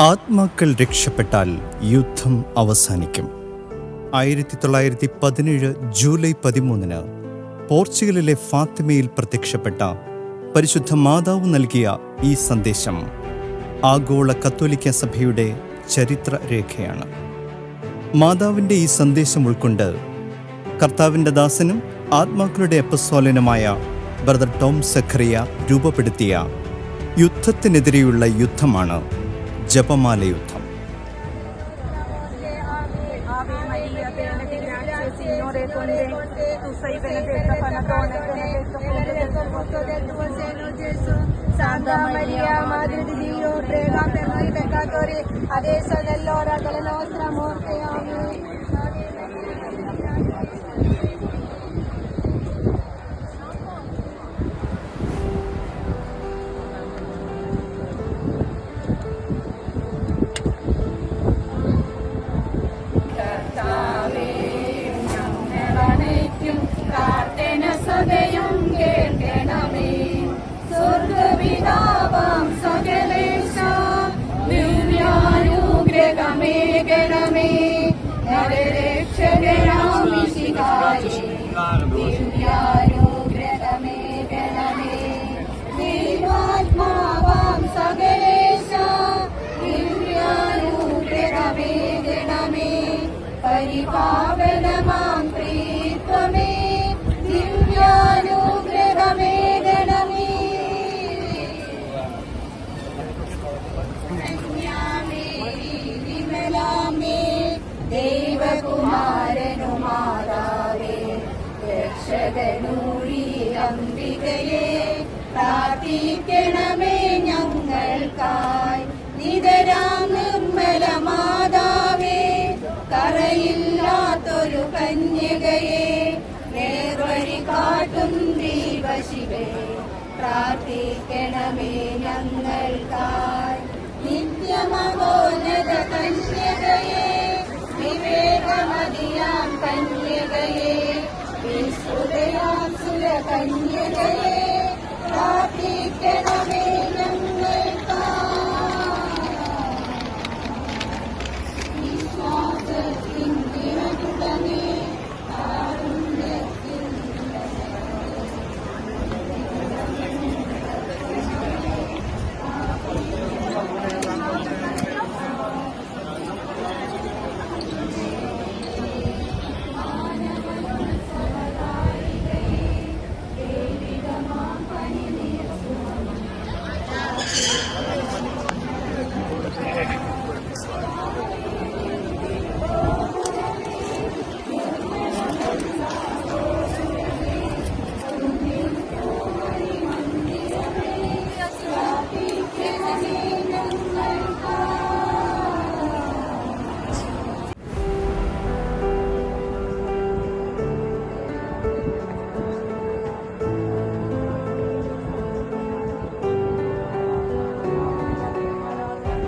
ആത്മാക്കൾ രക്ഷപ്പെട്ടാൽ യുദ്ധം അവസാനിക്കും. ആയിരത്തി തൊള്ളായിരത്തി പതിനേഴ് ജൂലൈ പതിമൂന്നിന് പോർച്ചുഗലിലെ ഫാത്തിമയിൽ പ്രത്യക്ഷപ്പെട്ട പരിശുദ്ധ മാതാവ് നൽകിയ ഈ സന്ദേശം ആഗോള കത്തോലിക്ക സഭയുടെ ചരിത്ര രേഖയാണ് മാതാവിന്റെ ഈ സന്ദേശം ഉൾക്കൊണ്ട് കർത്താവിന്റെ ദാസനും ആത്മാക്കളുടെ എപ്പസോലനുമായ ബ്രദർ ടോം സഖറിയ രൂപപ്പെടുത്തിയ യുദ്ധത്തിനെതിരെയുള്ള യുദ്ധമാണ് ജപമാല യുദ്ധം. Santa Maria, Madre di Dio, prega per noi peccatori, adesso è nell'ora della nostra morte. Amen. ദൈവാത്മാവാം സകലേശ ദിവ്യാനുഗ്രഹമേ ഗണമേ പരിപാവനമാം പ്രീത്വമേ ദിവ്യാനുഗ്രഹമേ ഗണമേ വിമലാമേ ദൈവകുമാരനു മാതാവേ രക്ഷകനൂരി അംബികയെ പ്രാർത്ഥിക്കണമേ ഞങ്ങൾക്കായി. നിതരാം നിർമ്മല മാതാവേ കറയില്ലാത്തൊരു കന്യകയെ നേർവഴി കാട്ടും ദീപശിവേ പ്രാർത്ഥിക്കണമേ ഞങ്ങൾക്കായി. നിത്യമോന്നത കന്യകയെ নিয়ে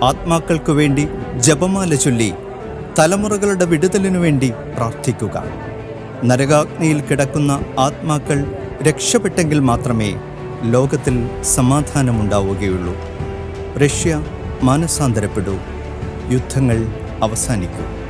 ആത്മാക്കൾക്കു വേണ്ടി ജപമാല ചൊല്ലി തലമുറകളുടെ വിടുതലിനു വേണ്ടി പ്രാർത്ഥിക്കുക. നരകാഗ്നിയിൽ കിടക്കുന്ന ആത്മാക്കൾ രക്ഷപ്പെട്ടെങ്കിൽ മാത്രമേ ലോകത്തിൽ സമാധാനമുണ്ടാവുകയുള്ളൂ. റഷ്യ മാനസാന്തരപ്പെടൂ. യുദ്ധങ്ങൾ അവസാനിക്കൂ.